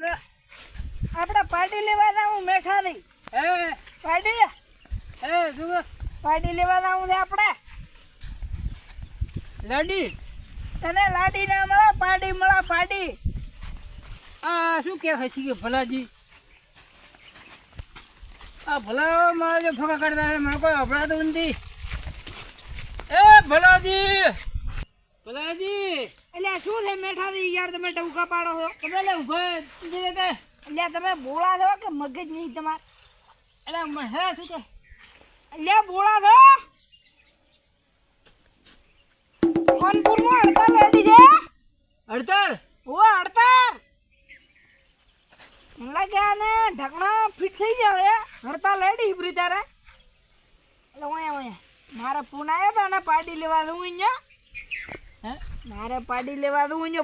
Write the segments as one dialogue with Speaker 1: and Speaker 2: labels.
Speaker 1: આપણે પાર્ટી લેવા મેઠા મેઠાની
Speaker 2: હે?
Speaker 1: પાર્ટી?
Speaker 2: હે શું
Speaker 1: પાર્ટી લેવા જાવું છે આપણે.
Speaker 2: લાડી.
Speaker 1: તને લાડી ના મળે પાર્ટી મળે પાર્ટી.
Speaker 2: આ શું કે હસી કે ભલાજી? આ ભલા મારા જે ફોકા કરતા મને કોઈ અભડાતું નથી. એ ભલાજી! ભલાજી!
Speaker 1: એટલે શું છે થઈ યાર? તમે ટવકા પાડો છો.
Speaker 2: તમે એટલે ઊભા
Speaker 1: એટલે તમે બોળા છો કે મગજ નહીં તમારે?
Speaker 2: એટલે હે શું કે?
Speaker 1: એટલે બોળા છો? કાનપુરમાં હડતાલ લેડી છે?
Speaker 2: હડતાળ?
Speaker 1: ઓ હડતાલ મને ને ઢકણા ફિટ થઈ ગયા હડતાલ લેડી હિબરી તારે. એટલે ઓયા ઓયા મારે ફોન આવ્યો તો ને પાર્ટી લેવા દઉં અહીંયા.
Speaker 2: હે?
Speaker 1: મારે પાડી લેવા દઉં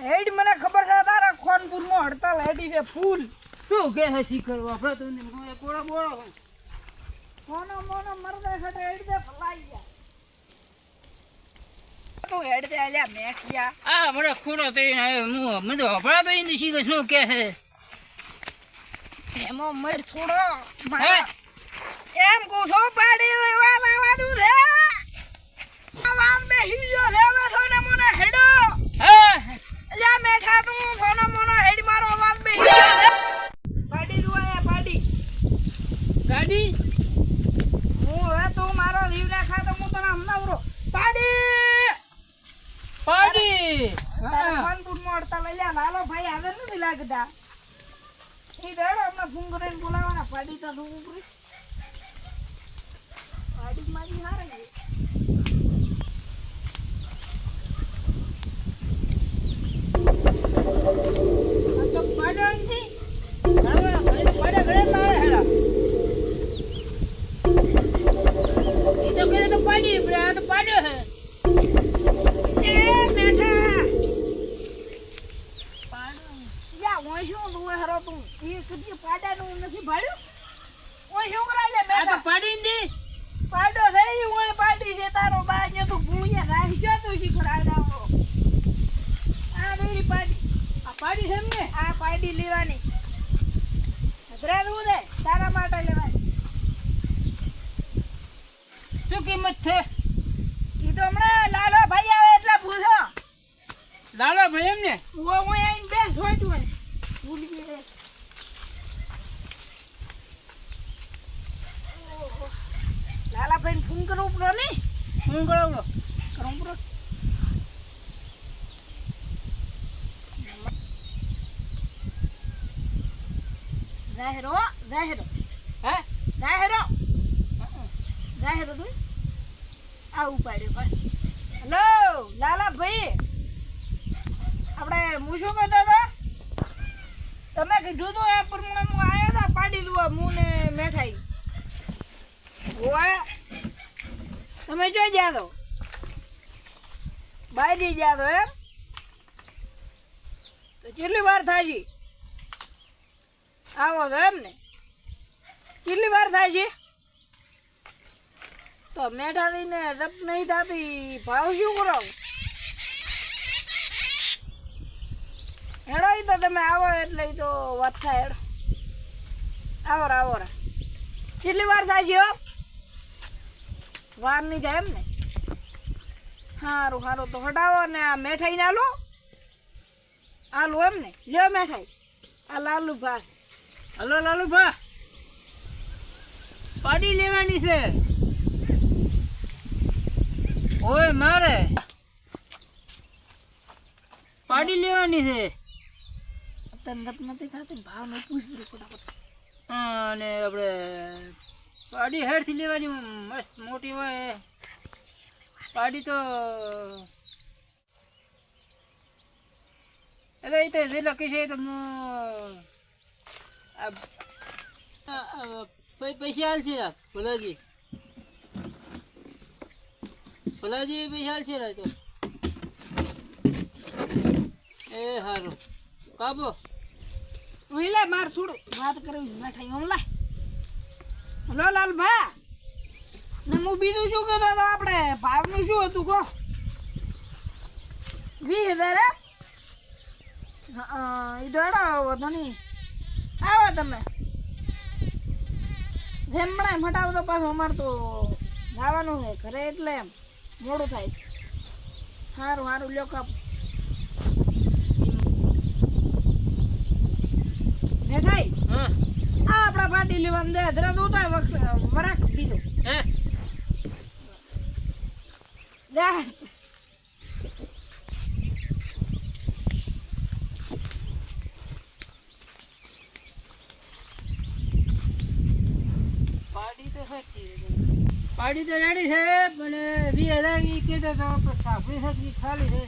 Speaker 1: હેડ મને ખબર છે તારા ખોનપુરમાં હડતાલ હેડી છે ફૂલ.
Speaker 2: શું કે હસી કરવા અભડાતું નથી મને કોળા બોળો
Speaker 1: કોનો મોનો મરદે ખટે હેડ દે ફલાઈ ગયા તું હેડ દે અલ્યા મેઠિયા
Speaker 2: આ મને ખોડો તો હું મને તો કે શું કે છે
Speaker 1: એમાં મર થોડો. એમ કહું છો પાડી લેવા લાવવાનું છે આ બેસી ગયો છે હવે સોને મોને હેડો.
Speaker 2: હે?
Speaker 1: અલ્યા મેઠા તું સોનો મોનો હેડ મારો વાત બેસી ગયો છે પાડી દઉં આયા પાડી.
Speaker 2: ગાડી?
Speaker 1: હું હવે તું મારો જીવ રાખા તો હું તને હમણાં પાડી.
Speaker 2: પાડી.
Speaker 1: લઈ લ્યા. લાલો ભાઈ આવે નથી લાગતા. ઈ દેડો અમને ફોન કરીને બોલાવવાના. પાડી તો તું ઉપરી યા ઓય શું તું હરો તું? એ કદી પાડાનું નથી ભાડ્યું? શું કરાય
Speaker 2: આ તો પાડી નથી
Speaker 1: પાડો થઈ ઓય પાડી છે તારો બા જે તું ભૂયા રાખી તું શીખડાય દાવો આ પાડી.
Speaker 2: આ પાડી છે
Speaker 1: આ પાડી લેવાની. હદરા દઉં દે તારા માટે લેવાની.
Speaker 2: શું કિંમત છે?
Speaker 1: ઈ તો હમણાં લાલો ભાઈ આવે એટલે પૂછો.
Speaker 2: લાલો ભાઈ
Speaker 1: હું આઈને બેસ જોઈતું હોય. ભૂલી ફોન કરો લાલા ભાઈ ફોન કરો પડો.
Speaker 2: કરો
Speaker 1: કરવું જાહેરો જાહેરો.
Speaker 2: હે?
Speaker 1: જાહેરો. જાહેરો તું. આ ઉપાડ્યો ભાઈ હેલો લાલા ભાઈ આપણે હું શું કહેતો હતો? તમે કીધું તો એ પ્રમાણે હું આવ્યા હતા પાડી દઉં મું ને મેઠાઈ. ઓય તમે જોઈ જ્યાં તો? બાજી જ્યાં તો એમ? તો કેટલી વાર થાય આવો તો એમ ને. કેટલી વાર થાય છે તો મેઠા થઈને જપ નહીં થતી. ભાવ શું કરો? હેડો તો તમે આવો એટલે તો વાત થાય, હેડો. આવો રા આવો રા કેટલી વાર હો? વાર નહીં થાય એમ ને સારું સારું તો હટાવો ને આ મેઠાઈ ના લો આલો એમ ને લ્યો મેઠાઈ. આ લાલુ ભા
Speaker 2: હલો લાલુ ભા પાડી લેવાની છે. ઓય, મારે. પાડી લેવાની છે.
Speaker 1: તને જપ નથી થતી ભાવ નહીં પૂછવું ફટાફટ.
Speaker 2: અને આપણે પાડી હેડથી લેવાની મસ્ત મોટી હોય. પાડી તો એટલે એ તો જે લખી છે તો હું પૈસા હાલ છે ભલાજી. ભલાજી પૈસા હાલ છે રા તો. એ સારું કાબો
Speaker 1: હું લે માર થોડું વાત કરવી બેઠા હું લે હલો લાલ ભા. ને હું બીજું શું કહેતો હતો આપણે ભાવનું શું હતું, કહો? વીસ હજાર, હે?
Speaker 3: એ દોડો વધો નહીં આવો તમે. જેમણે ફટાવો તો પાછું અમારે તો જવાનું છે ઘરે એટલે એમ. મોડું થાય. સારું સારું લ્યો કાપ. મેઠાઈ
Speaker 2: હા.
Speaker 3: આ આપણા પાટી લેવાનું દે જરા તો ઉતાર વરાક બીજો
Speaker 2: હે?
Speaker 3: દે
Speaker 2: પાડી તો તો રેડી છે પણ વી હજાર કીધો તો પણ સાંભળી છે ખાલી છે.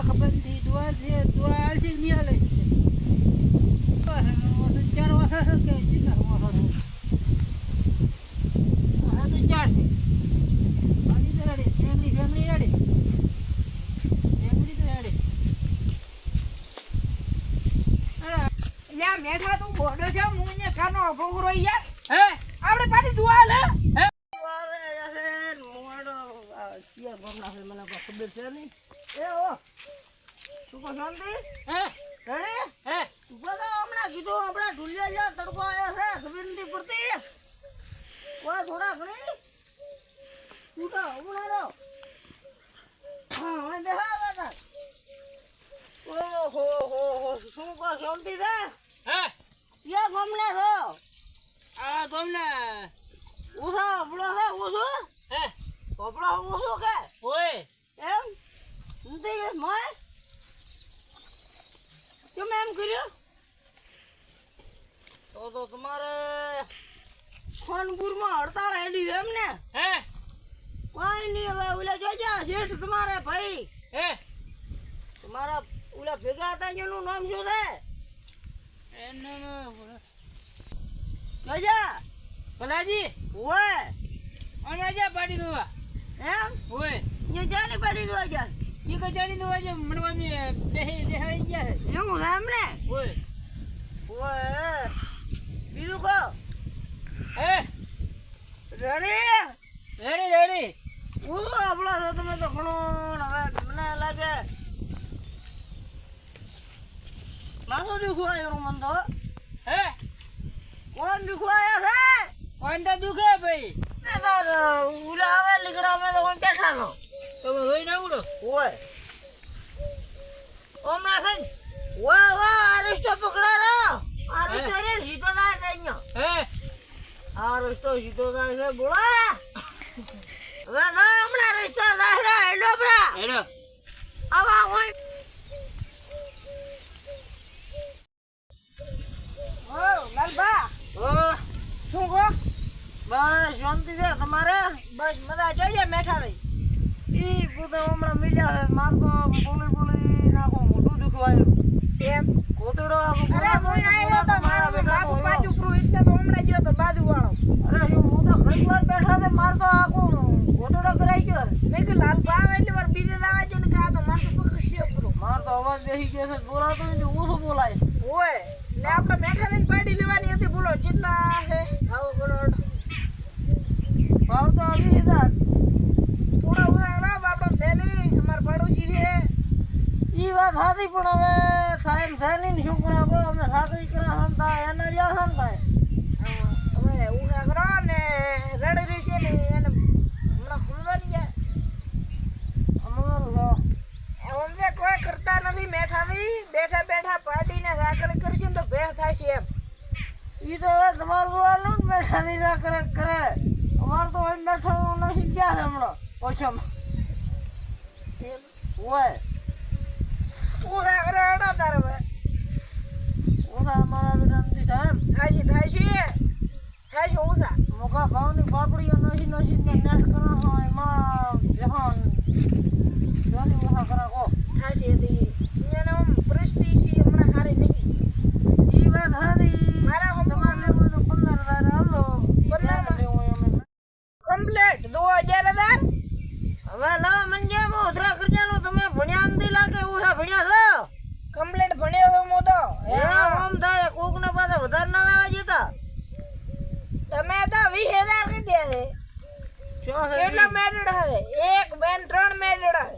Speaker 2: ખબર નથી દુઆ છે દુઆ આલસી નહીં આલે છે?
Speaker 3: મેઠા તું બોડો છે અહીંયા કાનો ભોગરો યાર
Speaker 2: હે
Speaker 3: આપણે પાછી લે
Speaker 2: હે
Speaker 3: ખબર છે નહીં એ ઓ શું કહો શાંતિ
Speaker 2: હે
Speaker 3: રેડી
Speaker 2: હે
Speaker 3: ઊભો તો હમણાં કીધું આપણે ઢુલિયા જેવો તડકો આવ્યો છે ખબર નથી પડતી ઓય થોડા ઘણી ઉઠો ઊભો રહો હા હવે બેહા બેટા ઓહો હો હો શું કહો શાંતિ છે
Speaker 2: હે
Speaker 3: ક્યાં ગમલે છો
Speaker 2: આ ગોમના
Speaker 3: ઉઠો ઉપડો છે ઉઠો
Speaker 2: હે
Speaker 3: કે
Speaker 2: ઓય.
Speaker 3: એમ? હું તે મય. તમે એમ કર્યું? તો તો તમારે ખાનપુરમાં હડતાળ હેડી એમ ને
Speaker 2: હે?
Speaker 3: કોઈ નહીં હવે ઓલા જોજા શેઠ તમારે ભાઈ.
Speaker 2: હે?
Speaker 3: તમારા ઓલા ભેગા હતા એનું નામ શું છે?
Speaker 2: એનું
Speaker 3: જોજા.
Speaker 2: ભલાજી?
Speaker 3: ઓય.
Speaker 2: અમે જા પાડી દોવા
Speaker 3: એમ?
Speaker 2: ઓય.
Speaker 3: અહીંયા જાને પાડી દો જા
Speaker 2: ચીકો ચાડી દોવા જે મણવા મે બેહી બેહાડી ગયા છે.
Speaker 3: એવું એમ ને?
Speaker 2: ઓય.
Speaker 3: ઓય. બીજું કહો.
Speaker 2: હે?
Speaker 3: રેડી?
Speaker 2: Ready ready.
Speaker 3: ઓલો આપણો છો તમે તો ઘણો હવે મને લાગે. માથું દુખવા આવ્યું મન તો.
Speaker 2: હે?
Speaker 3: કોણ દુખવા આવ્યા
Speaker 2: કોણ તો દુખે ભાઈ?
Speaker 3: ને ઓલા આવે લીકડા અમે તો બેઠા છો
Speaker 2: તો હોય. ના ઉડો
Speaker 3: ઓય
Speaker 2: ઓમણા છે ને.
Speaker 3: વાહ વાહ આ રસ્તો પકડા રો. આ રસ્તો રે સીધો છે અહીંયા.
Speaker 2: હે?
Speaker 3: આ રસ્તો સીધો થાય છે બોલા. હવે તો હમણાં રસ્તો છે હેડો બરા
Speaker 2: હેડો
Speaker 3: આવા હોય ઓ લાલબા ઓ શું કહો બસ શાંતિ છે તમારે બસ મજા જોઈએ મેઠા રહી. ઈ પોતે હમણાં મિલ્યા છે માર તો બોલી બોલી નાખો મોટું દુખવાયું એમ? કોતડો અરે હું આવ્યો તો મારા બાજુ બાજુ પ્રો એટલે તો હમણાં ગયો તો બાજુ વાળો અરે હું તો ઘણી વાર બેઠા છે માર તો આખો કોતડો કરાઈ ગયો મેં કે લાલ બા એટલે વાર બીજે દાવા જો ને કે આ તો માર તો પકડશે પ્રો માર તો અવાજ બેસી ગયો છે બોલાતો ને ઓછો બોલાય. ઓય લે આપણે મેઠા લઈને પાડી લેવાની હતી બોલો કેટલા છે આવો બોલો ભાવ તો આવી હતા થોડા ઉધાર આપણો થેલી પડોશી છે. ઈ વાત સાચી, પણ હવે સાહેબ થાય નહીં છોકરા બહુ અમને સાકરી કરા સમતા એના ને ભાઈ હવે ઉધા કરો ને, રડી રહી છે ને, એને હમણાં ખુલવા નહીં જાય સમજે, કોઈ કરતા નથી બેઠા બેઠા બેઠા પાર્ટીને સાકરી કરશું ને તો ભેહ થશે એમ. ઈ તો હવે તમારું જોવાનું ને ના કરે. અમાર તો બેઠા નથી ગયા છે હમણાં? ઓછામાં. ઓય. ઉડા કરે અડા તારે હવે ઉડા અમારા નથી થાય એમ. થાય છે થાય છે. થાય છે ઉસા મોકા ભાવની પાપડીઓ નસી નસી ને નેટ કરા હોય જહાન જોની ઉહા કરા કો થાશે દી એને આમ પરિસ્થિતિ છે હમણાં હારી નહીં ઈ વાત હારી મારા હમ તમારે લેવું તો 15000 હાલો 15000 કમ્પ્લીટ 2000 હવે લાવ મંજે મો ઉધરા કરજાનો તમે ભણ્યા નથી લાગે ઉસા ભણ્યા છો કમ્પ્લીટ ભણ્યો તો મો તો હે આમ થાય કોક ને પાછા વધારે ના લાવા જતા તમે તો 20000 કીધે છે કેટલા મેડડા છે એક બેન ત્રણ મેડડા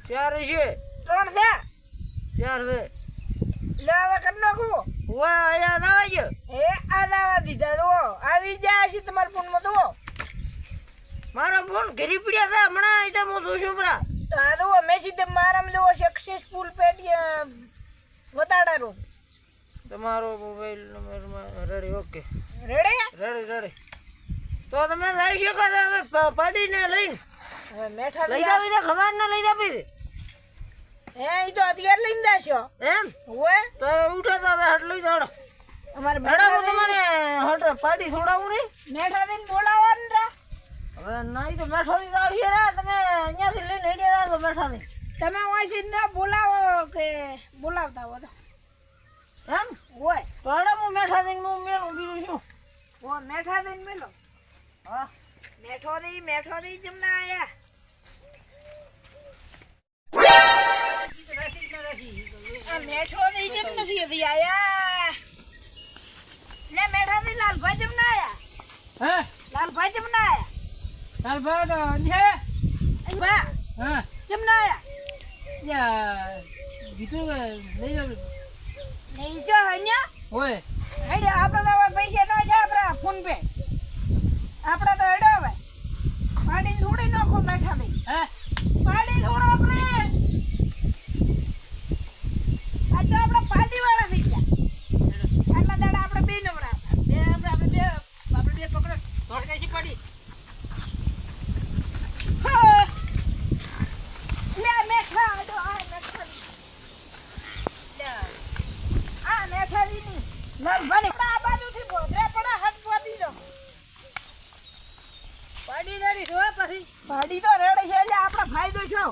Speaker 3: છે ચાર છે. ત્રણ છે? ચાર છે.
Speaker 1: લે હવે કરી
Speaker 3: વા આયા દાવા ગયો
Speaker 1: એ આ દાવા દીધા તો આવી જાય છે તમારા ફોનમાં તો
Speaker 3: મારો ફોન ઘરી પડ્યા છે હમણાં અહીં હું જોશું પરા
Speaker 1: તો આ જુઓ મેસી તે મારામાં જુઓ સક્સેસફુલ પેટી વતાડારું
Speaker 3: તમારો mobile number ready okay
Speaker 1: ready
Speaker 3: ready ready તો તમે લઈ શકો તો અમે પ- લઈને.
Speaker 1: હવે મેઠા
Speaker 3: લઈ જાવી તો ખબર ના લઈ જાવી.
Speaker 1: હે ઈ તો અત્યારે લઈને જાશો.
Speaker 3: એમ?
Speaker 1: હોય
Speaker 3: તો ઉઠો તો હવે હટ લઈ દોડો
Speaker 1: અમારે
Speaker 3: મેડમ હું તમને હટ પાડી છોડાવું નહીં.
Speaker 1: મેઠા દઈને બોલાવવાનું રા.
Speaker 3: હવે નહીં તો મેઠો થી આવશે રા તમે અહીંયાથી લઈને હેડ્યા રા તો મેઠા
Speaker 1: તમે વાંચી ના બોલાવો કે બોલાવતા હો તો.
Speaker 3: એમ?
Speaker 1: હોય.
Speaker 3: તો હું મેઠા થી હું મેળું બીજું શું?
Speaker 1: ઓ મેઠા દઈને મેલો?
Speaker 3: હા
Speaker 1: મેઠો દી મેઠો દી જમના આયા આ મેઠો દી જમ નથી હજી આયા લે મેઠા દી લાલભાઈ જમના આયા
Speaker 2: હા
Speaker 1: લાલભાઈ જમના આયા
Speaker 2: ચાલ ભાઈ તો અંધે
Speaker 1: એ બા
Speaker 2: હા
Speaker 1: જમના આયા
Speaker 2: યા કીધું કે લઈ જાવ
Speaker 1: નહીં જો અહીંયા
Speaker 2: હોય
Speaker 1: હેડે આપણે તો હવે પૈસા ન છે આપણા ફોન પે આપણે તો હેડો હવે પાડી થોડી નાખો
Speaker 2: હા?
Speaker 1: પાડી થોડો આપણે. આ તો આપણે પાર્ટી વાળા થઈ ગયા. આટલા દાડા આપણે બે નવરા.
Speaker 2: બે આપણે બે આપણે બે પકડ. દોડ ગઈ છે પડી.
Speaker 1: હા. લે મેઠા આડો આ મેઠા આ મેઠા દીની લાલભાઈ આ બાજુથી બોધરે પડા હાથ પાડી દો
Speaker 2: પડી
Speaker 1: ભાડી તો રેડે છે એટલે આપણે ફાયદો છો